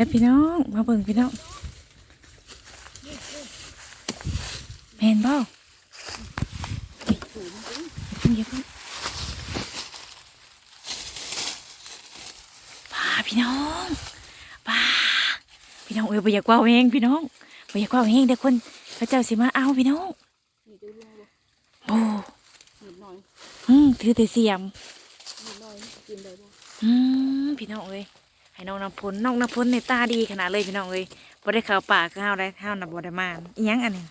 ช่พี่น้อง มาเบิ่งพี่น้องแมนบ่เฮ้ยอย่าเพิ่งอย่าเพิ่งป้าพี่น้องป้าพี่น้องเอ้ยบ่อยากเว่าเองพี่น้องบ่อยากเว่าเองเดี๋ยวคนเขาเจ้าสิมาเอาพี่น้องนี่จะลงบ่โอ้นิดหน่อยอืมถือแต่เสียมนิดหน่อยกินได้บ่อืมพี่น้องเอ้ย ให้น้องน้ำพลน้องน้ำพลในตาดีขนาดเลยพี่น้องเอ้ยบ่ได้เข้าป่าก็เฮาได้เฮาน่ะบ่ได้มาอีหยังอันนี้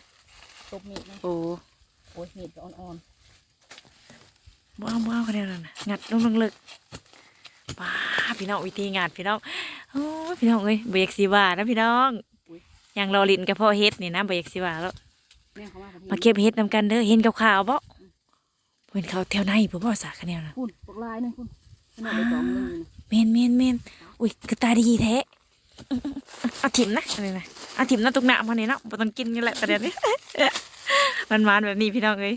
ตบมีดนะโอ้โอ้ยมีดก็อ่อนบ่เอาบ่เอาคะแนนนั่นน่ะงัดลงลงลึกป้าพี่น้องวิธีงัดพี่น้องโอ้ยพี่น้องเอ้ยบ่อยากสิว่านะพี่น้องยังรอลิ้นกับพ่อเฮ็ดนี่นะบ่อยากสิว่าแล้วๆแม่เขามากับมาเก็บเฮ็ดนำกันเด้อเห็นขาวๆบ่เห็นเขาแถวในบ่บ่สาคะแนนน่ะคุณปกลายหนึงคุณขนาดไปสองหนึงนี่นะแม่นแม่นแม่น อุ้ยกระตาดีแท้เอาถิ่มนะอันนี้นะเอาถิ่มนะตุกหน้ามานี่เนาะบ่ต้องกินกันแหละประเดี๋ยวนี้มันหวานแบบนี้พี่น้องเอ้ย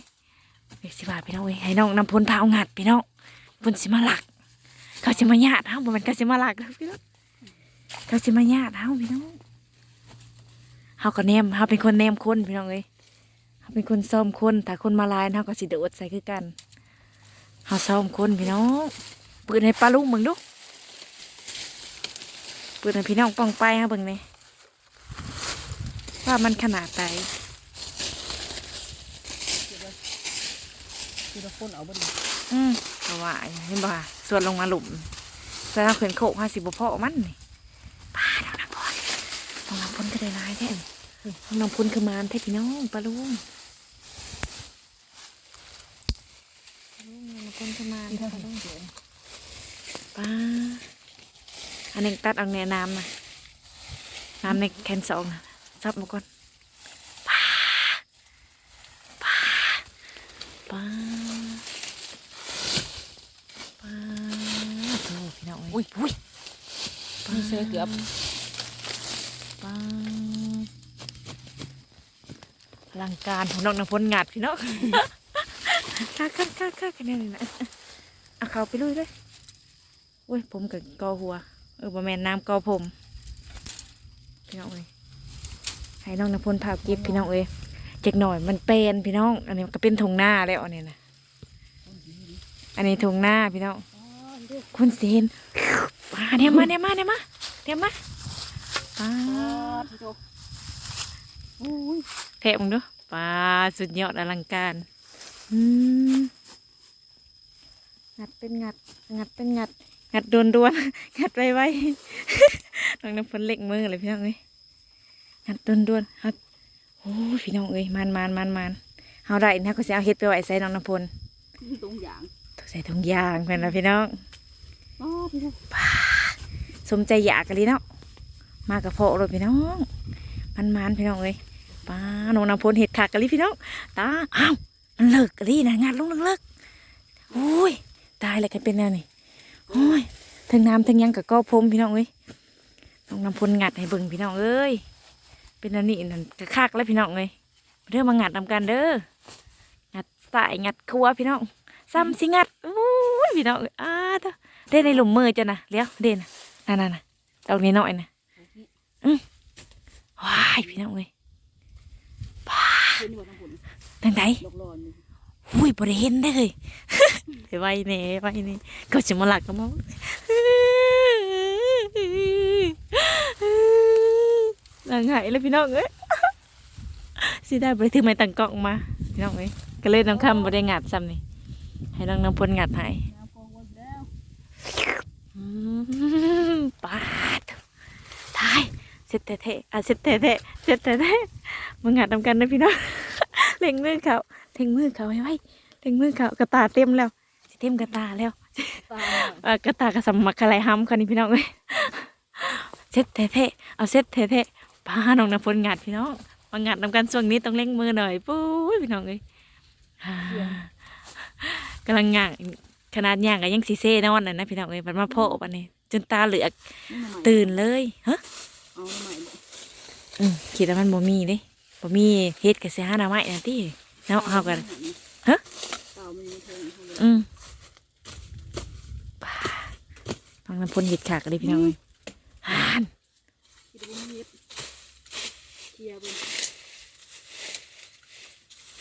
เด็กสิว่าพี่น้องเอ้ยให้น้องนำพลพาเอางัดพี่น้องพิ่นสิมาหลัก เขาสิมาญาติเฮาบ่ม่นเขาสิมาหลักเด้อพี่น้องเขาสิมาญาติเฮาพี่น้องเฮาก็แนมเฮาเป็นคนแนมคนพี่น้องเอ้ยเฮาเป็นคนซ้อมคนถ้าคนมาลายเฮาก็สิโดดใส่คือกันเฮาซ้อมคนพี่น้องปืนให้ปลาลุงมึงดู ปืนให้พี่น้องป้องไปฮะเบิ่งนี่ว่ามันขนาดใดคือเราคนเอาบ่ดีอืมเพราะว่าเห็นบ่ว่าส่วนลงมาหลุมแต่ถ้าเขินโคกห้าสิบบ่พอมันนี่ป้าดอกน้ำพนดอกน้ำพนก็ได้ร้ายแท้นี่ดอกน้ำพนคือมารแท้พี่น้องปลาลุงปลาลุงดอกน้ำพนคือมารที่แท้ถ้าปลาลุงเสียป้า อันนี้ตัดเอาแน่น้ำนะน้ำในแคนสองนะซับมาก่อนป้าป้าป้าป้าโอ้พี่น้องเอ้ยอุ้ยอุ้ยนี่เสียเกือบป้าพลังการของน้องน้ำพลงัดพี่น้องคักคักคักคักกันเนี่ยนะเอาเขาไปลุยเลยอุ้ยผมกับกอหัว เออประมาณน้ำกอผม พี่น้องเอ้ยให้น้องน้ำพลพาเก็บพี่น้องเอ้ยเจ็กหน่อยมันเป็นพี่น้อง อันนี้ก็เป็นทงหน้าแล้วอันนี้นะอันนี้ทงหน้าพี่น้องอ๋อเด้อคุณเซนมาเนี่ยมาเนี่ยมาเนี่ยมาเนี่ยมาป้าอ๋อพี่โตโอ้ยเทะมึงดูป้าสุดยอดอลังการอืมงัดเป็นงัดงัดเป็นงัด งัดโดนดวนๆงัดไวไวๆน้องน้ำฝนเล็กมือเลยพี่น้องเอ้ยงัดโดนดวนๆฮัดโอ้ยพี่น้องเอ้ยมันมันมันมันเฮาได้นะก็สิเอาเฮ็ดไปไว้ใส่น้องน้ำพลตรงอย่างถูกใส่ถุงยางเพื่อนนะพี่น้องอ๋อพี่โตสมใจอยากกันเลยเนาะมากับพ่อเลยพี่น้องมันมันพี่น้องเอ้ยป้าน้องน้ำพลเห็ดขากกันเลยพี่น้องตาอ้าวมันเลิกกันเลยนะงานลงเลิกเลิกโอ้ยตายแล้วกันเป็นแนวนี่ โอ้ยทั้งน้ำทั้งหยังกับก็พรมพี่น้องเอ้ยน้องน้ำพลงัดให้เบิ่งพี่น้องเอ้ย เป็นอันนี้นั่นกระคากแล้วพี่น้องเอ้ยเรื่องมางัดนำกันเด้อ งัดสายงัดครัวพี่น้องซ้ำสิงัดโอ้ยพี่น้องเอ้ยอ้าเถอะได้ในหลุมมือจ้ะนะเลี้ยวเด่นน่ะนั่นน่ะน่ะดอกนี้น้อยนะอืมว้ายพี่น้องเอ้ยเห็นอยู่ว่าทั้งผลทางไหนด อุ้ยบ่ได้เห็นได้เลยไปไว้เน่ไว้นี่ก็จะมาหลักกับมองหลังหายเลยพี่น้องเอ้ยสิได้บ่ได้ถือไม้ตั้งกล้องมาพี่น้องเอ้ยก็เลยน้องคำบ่ได้งัดซ้ำนี่ให้น้องน้ำพลงัดให้น้ำพองไว้แล้วอืมปาดทายเสร็จเทะๆอะเสร็จเทะๆเสร็จเทะๆมึงงัดนำกันนะพี่น้องเล็งมือเขา เล็งมือเขาไว้ไว้เล็งมือเขากระตาเต็มแล้วสิเต็มกระตาแล้วตาเอ่อกระตากระสมักอะไรห้ำคนนี้พี่น้องเอ้ยเซ็ตเทะๆเอาเซ็ตเทะๆพาน้องน้ำฝนงัดพี่น้องมางัดนำกันช่วงนี้ต้องเล่งมือหน่อยปุ้ยพี่น้องเอ้ยอ่ากำลังย่างขนาดย่างก็ยังซีเซ่นอนน่ะนะพี่น้องเอ้ยมันมาโผล่ปันนี้ จนตาเหลือกนี่มาใหม่ตื่นเลยฮะเอาใหม่บ่อืมคิดว่ามันบ่มีเด้บ่มีเฮ็ดกับเสียหาหน้าไม้นะติ เนาะเข้ากันฮะอืมป่อฟังน้ำพ่นเห็ดขากเลยพี่น้องเลยฮาน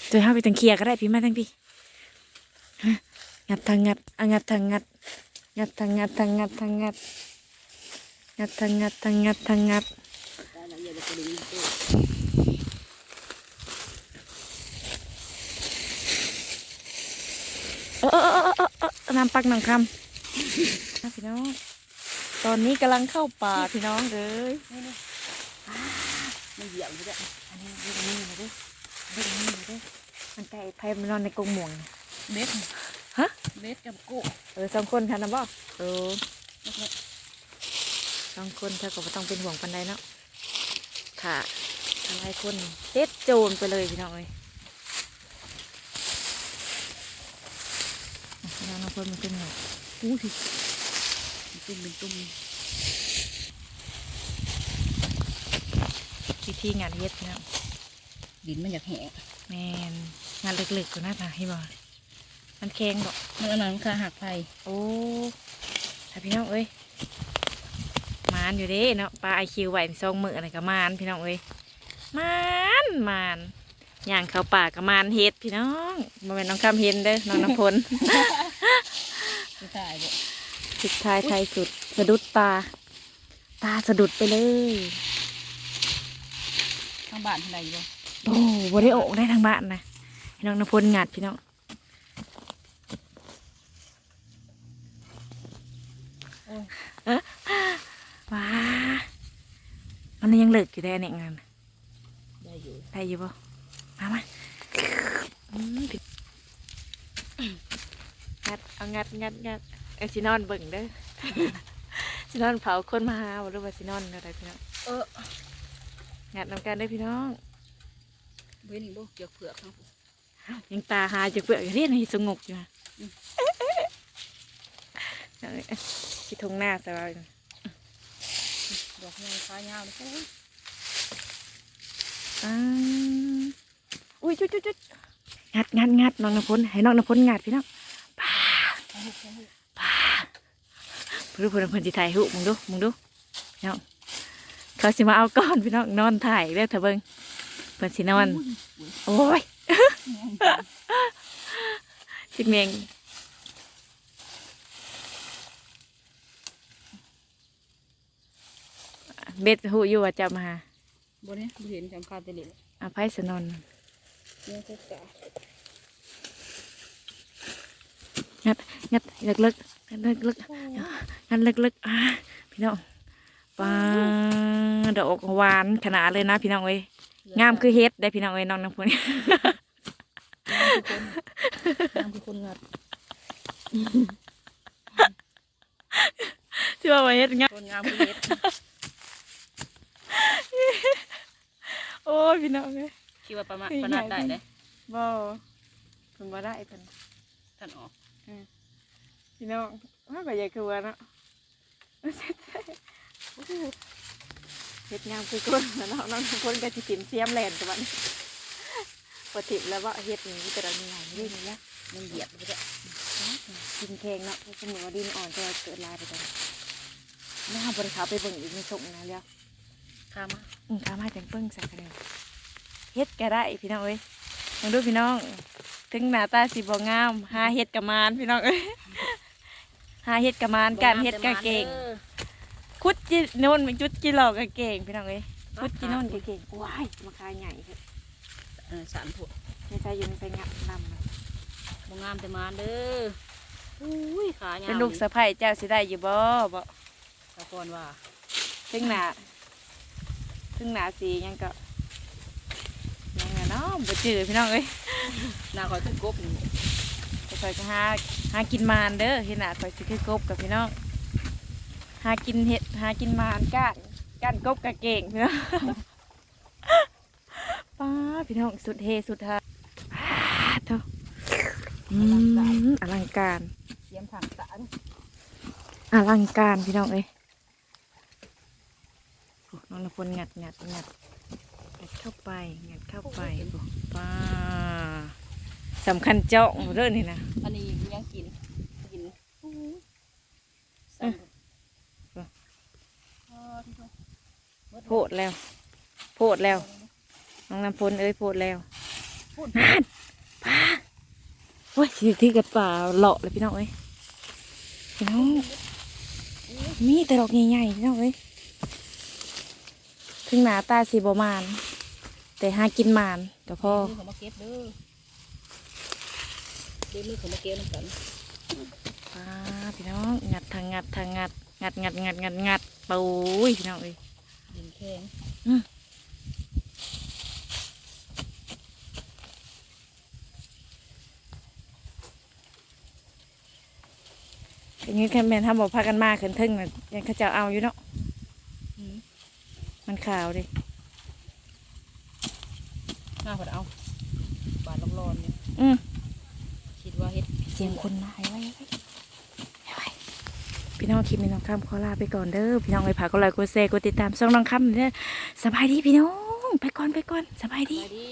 ตัวห้าไปตังเคลียก็ได้พี่แม่ทั้งพี่งัดทางงัดงัดทางงัดงัดทางงัดทางงัดทางงัดงัดทางงัดทางงัดทางงัด เออเออเออเออน้ำปักหนังคำพี่น้อง ตอนนี้กำลังเข้าป่าพี่น้องเลยมันเหยียบอยู่ด้วยอันนี้เรื่องนี้มาด้วยเรื่องนี้มาด้วยมันไก่ไผ่มันนอนในกรงหม่วงเบ็ดฮะเบ็ดกับกุ้งเออสองคนค่ะนะบ่เออสองคนเธอก็บ่ต้องเป็นห่วงปันใดเนาะค่ะทำให้คนเด็ดโจรไปเลยพี่น้องเลย อะพี่น้องน้องคนมันเป็นไงอู้สิตุ้มเป็นตุ้มวิธีงานเฮ็ดพี่น้องดินมันอยากแห้งแมนงานเล็กๆก็น่าทาให้บ่มันแข็งดอกมันอันนั้นค่าหักไผ่โอ้ถ้าพี่น้องเอ้ยมานอยู่เด้เนาะปลาไอคิวไหวซองมืออะไรก็มานพี่น้องเอ้ยมานมานย่างเข้าป่าก็มานเฮ็ดพี่น้องบ่แม่นน้องคำเห็นเด้อน้องน้ำพล ไม่ตายบ่สุดท้ายไทายสุด สะดุดตา ตาสะดุดไปเลยข้างบ้านเท่าไหร่บ่โอ้บ่ได้ออกได้ทางบ้านนะพี่น้องน้ำพลงัดพี่น้องโอ้ยว้ามันยังเหลืออยู่ได้เนี่ยงานได้อยู่ได้อยู่ป่มามาอืมผิด งัดเอางัดงัดงัดเอซินอนเบิ่งเด้อซินอนเผาคนมาหาบ่รู้ว่าซินอนอะไรพี่น้องเอองัดนำกันเด้อพี่น้องเว้นอีกบ่เกี่ยวเผือกครับยังตาหาจะเปลือกเรียนให้สงบอยู่นะเอาเลยที่ทงหน้าสบายดอกไม้ขายาวเลยโอ้ยอ่าอุ้ยจุดจุดจุดงัดงัดงัดน้องน้ำพลให้น้องน้ำพลงัดพี่น้อง เอาหุบเอาหุบเพื่อนเพื่อนเพื่อนสิถ่ายหูมึงดูมึงดูพี่น้องเขาสิมาเอาก้อนพี่น้องนอนถ่ายเด้อเถอะเบิ่งเพื่อนสินอน โอ้ยจิกเมงเบ็ดหูอยู่ว่าจะมาหาบ่เนี่ยบ่เห็นจำคาดแตะเล็ดเอาไผสนอนเนี่ยก็กะ งัดงัดลึกลึกงัดลึกลึกงัดลึกลึกอ่าพี่น้องปลาดอกหวานขนาดเลยนะพี่น้องเอ้ยงามคือเฮ็ดได้พี่น้องเอ้ยน้องน้ำพลงามคือคนงัดที่ว่าว่าเฮ็ดงามคนงามคือเฮ็ดโอ้ยพี่น้องเอ้ยคิดว่าประมาณประนาดได้เลยบ่เพิ่นบ่ได้เพิ่นท่านออก พี่น้องว่าก็อยากคือว่าเนาะเฮ็ดงามคือคนนะเนาะน้องทุกคนก็สิกินเสียมแล่นตัวนี้ปกติแล้วว่าเฮ็ดนี่แต่เรามีหยังนี่นี่นะมันเหยียบไปแล้วกินแข็งเนาะเพราะสมมุติว่าดินอ่อนจะเกิดลายไปจังน้าบ่ได้เข้าไปเบิ่งอีกในส่งนะแล้วข้ามาอืมข้ามาจังเปิ้งใส่กันเลยเฮ็ดก็ได้พี่น้องเอ้ยมาดูพี่น้อง ถึงหน้าตาสิบ่งาม หาเฮ็ดกะมานพี่น้องเอ้ยหาเฮ็ดกะมานการเฮ็ดกะเก่งคุดจีโน่นมันจุดจีหลอกกะเก่งพี่น้องเอ้ยคุดจีโน่นกะเก่งว้ายมาคายใหญ่เถอะเออสารพวกในใจอยู่ในใจงับนำเลยบ่งามแต่มาเด้ออุ้ยขายาวเป็นลูกสะใภ้เจ้าสิได้อยู่บ่บ่ตะกอนว่าถึงหน้าถึงหน้าสีหยังก็ยังไงเนาะบ่จืดพี่น้องเอ้ยหน้าคอยขึ้นกบนี่ไปคอยก็หาหากินมานเด้อเห็นหน้าคอยสิคือกบกับพี่น้องหากินเห็ดหากินมานก้านก้านกบกะเก่งพี่น้องป้าพี่น้องสุดเฮสุดฮาป้าเถอะอืมอลังการเตรียมถังสารอลังการพี่น้องเอ้ยโอ้น้องละพลงัดงัดงัดงัด เข้าไปงัดเข้าไปโอ้ป้าสำคัญเจาะเรื่องนี่นะอันนี้ยังกินกินสารอ๋อที่เขาเบิดโพดแล้ว โพดแล้วน้องน้ำพลเอ้ยโพดแล้วพูดนั่นอ้ยสิที่กับป่าเลาะเลยพี่น้องเอ้ยพี่น้องมีแต่ดอกใหญ่ๆพี่น้องเอ้ยถึงหนาตาสีบมาน แต่หากินมานก็พอมือเขามาเก็บเด้อเดี๋ยวมือเขามาเก็บน้ำกันป้าพี่น้องงัดทางงัดทางงัดงัดงัดงัดงัดงัดปุ้ยพี่น้องเอ้ยดินแข็งอย่างนี้แค่แมนทำบอกพากันมาขึ้นทึ่งน่ะยังเขาเจะเอาอยู่เนาะอืมมันขาวดิ หน้าพอดเอาบานร้อนๆเนี่ยอืมคิดว่าเฮ็ดเสียงคนมาไว้ไว้ไว้ไว้พี่น้องคลิปนี้น้องคำขอลาไปก่อนเด้อพี่น้องไปผากก็ไลค์กดแชร์กดติดตามช่องน้องคำเด้อสบายดีพี่น้องไปก่อนไปก่อนสบายสดีบายดี